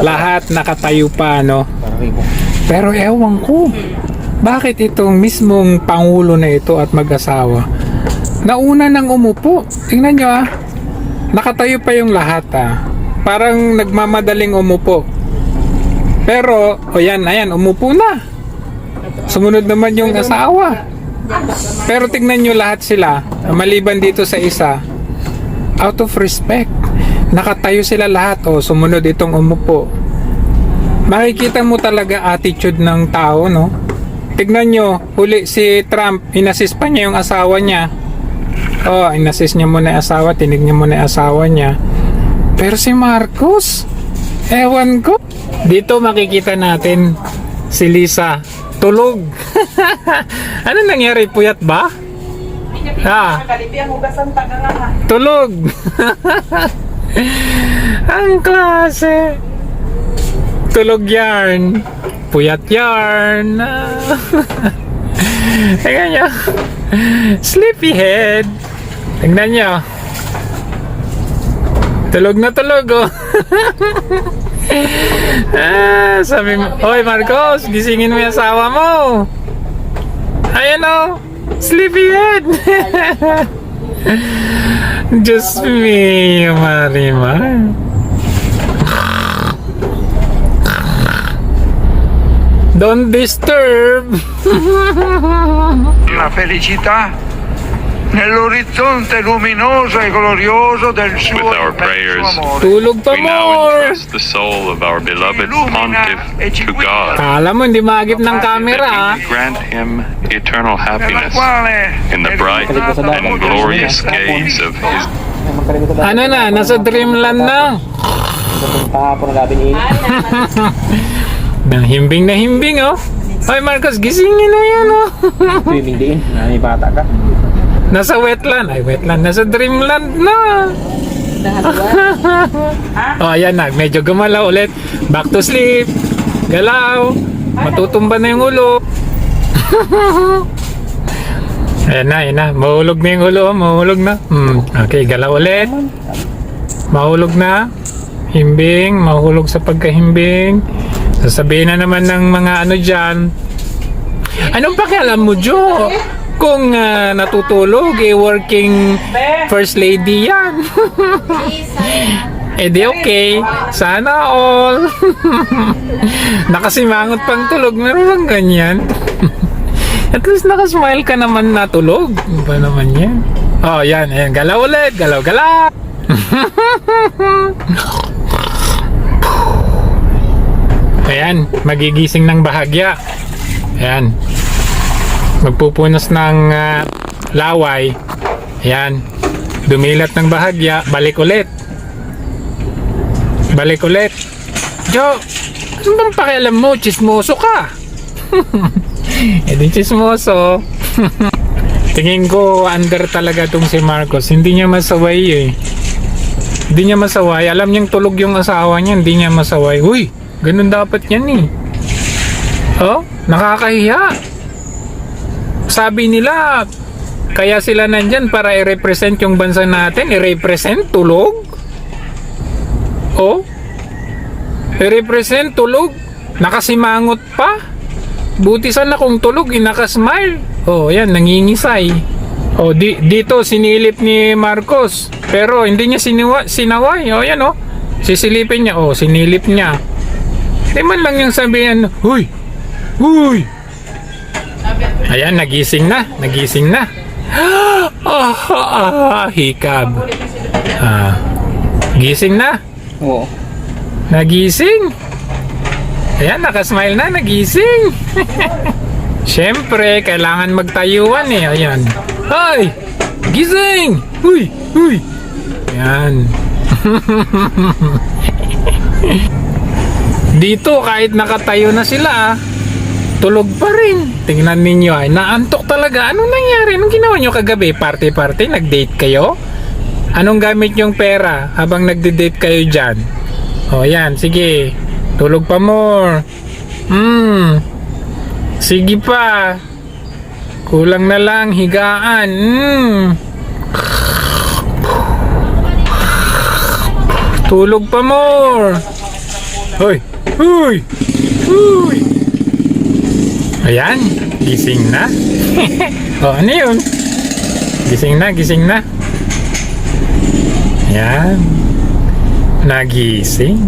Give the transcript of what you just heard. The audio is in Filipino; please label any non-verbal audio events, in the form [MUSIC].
Lahat nakatayo pa, no? Pero ewan ko, bakit itong mismong pangulo na ito at mag-asawa, nauna nang umupo. Tingnan nyo ah, nakatayo pa yung lahat ah. Parang nagmamadaling umupo. Pero, o yan, ayan, umupo na. Sumunod naman yung asawa. Pero tingnan nyo lahat sila, maliban dito sa isa, out of respect. Nakatayo sila lahat, o sumunod itong umupo makikita mo talaga attitude ng tao, no? Tignan nyo, huli si Trump, inassist pa niya yung asawa niya. Oh, inassist niya muna yung asawa, tinig niya muna yung asawa niya. Pero si Marcos, ewan ko. Dito makikita natin si Lisa, tulog. [LAUGHS] ano nangyari, puyat ba? Ah, tulog. [LAUGHS] [LAUGHS] Ang klase. Tulog yarn. Puyat yarn. [LAUGHS] Tingnan nyo. Sleepyhead. Tingnan nyo. Tulog na tulog oh. [LAUGHS] ah, sabi mo, Oy Marcos, gisingin mo yung asawa mo. Ayan oh. Sleepyhead. Just me, Marimar. Don't disturb. la felicità nell'orizzonte luminoso e glorioso del suo With our immenso. Tulog pa We now more. entrust the soul of our beloved pontiff to God, Kala mo hindi maagip ng camera ah. that He may grant him eternal happiness in the bright and glorious gaze of His Ay. Ano na, nasa dreamland na. Kahapon ng gabi ni Nang himbing na himbing oh. Hoy Marcos, gisingin mo yan oh. Swimming din. Na may bata ka. Nasa wetland. Ay, wetland. Nasa dreamland na. [LAUGHS] oh, ayan na. Medyo gumalaw ulit. Back to sleep. Galaw. Matutumba na yung ulo. [LAUGHS] ayan na, ayan na. Mahulog na yung ulo. Mahulog na. Hmm. Okay, galaw ulit. Mahulog na. Himbing. Mahulog sa pagkahimbing. Sasabihin na naman ng mga ano dyan. Anong pakialam mo, Jo? Kung ah, natutulog, eh, working first lady yan. [LAUGHS] eh di okay. Sana all. [LAUGHS] Nakasimangot pang tulog. Meron bang ganyan? [LAUGHS] At least nakasmile ka naman natulog. Ano ba naman yan? Oh, yan. Ayan. Galaw ulit. Galaw, galaw. Ayan. Magigising ng bahagya. Ayan. Magpupunas ng ah, laway. Ayan. Dumilat ng bahagya. Balik ulit. Balik ulit. Jo, ano bang pakialam mo? Chismoso ka. [LAUGHS] eh di chismoso. [LAUGHS] Tingin ko under talaga tong si Marcos. Hindi niya masaway eh. Hindi niya masaway. Alam niyang tulog yung asawa niya. Hindi niya masaway. Uy, ganun dapat yan eh. Oh, nakakahiya. Sabi nila, kaya sila nandyan para i-represent yung bansa natin. I-represent tulog? Oh? I-represent tulog? Nakasimangot pa? Buti sana kung tulog, eh, nakasmile. Oh, yan, nangingisay. Oh, di, dito sinilip ni Marcos. Pero hindi niya siniwa, sinaway. Oh, yan oh. Sisilipin niya. Oh, sinilip niya. Di man lang yung sabihan, Huy! Huy! Ayan, nagising na. Nagising na. [GASPS] Ah, ah, hikab. Ah, gising na. Oo. Nagising. Ayan, nakasmile na, nagising. [LAUGHS] Siyempre, kailangan magtayuan eh. Ayan. Ay! Gising! Huy! Huy! Ayan. [LAUGHS] Dito, kahit nakatayo na sila, ah, tulog pa rin. Tingnan ninyo ay naantok talaga. Anong nangyari? Anong ginawa nyo kagabi? Party-party? Nag-date kayo? Anong gamit yung pera habang nagde-date kayo dyan? O yan, sige. Tulog pa more. Hmm. Sige pa. Kulang na lang higaan. Hmm. Tulog pa more. Hoy! Hoy! Hoy! Ayan, gising na. [LAUGHS] o, ano yun? Gising na, gising na. Ayan. Nagising.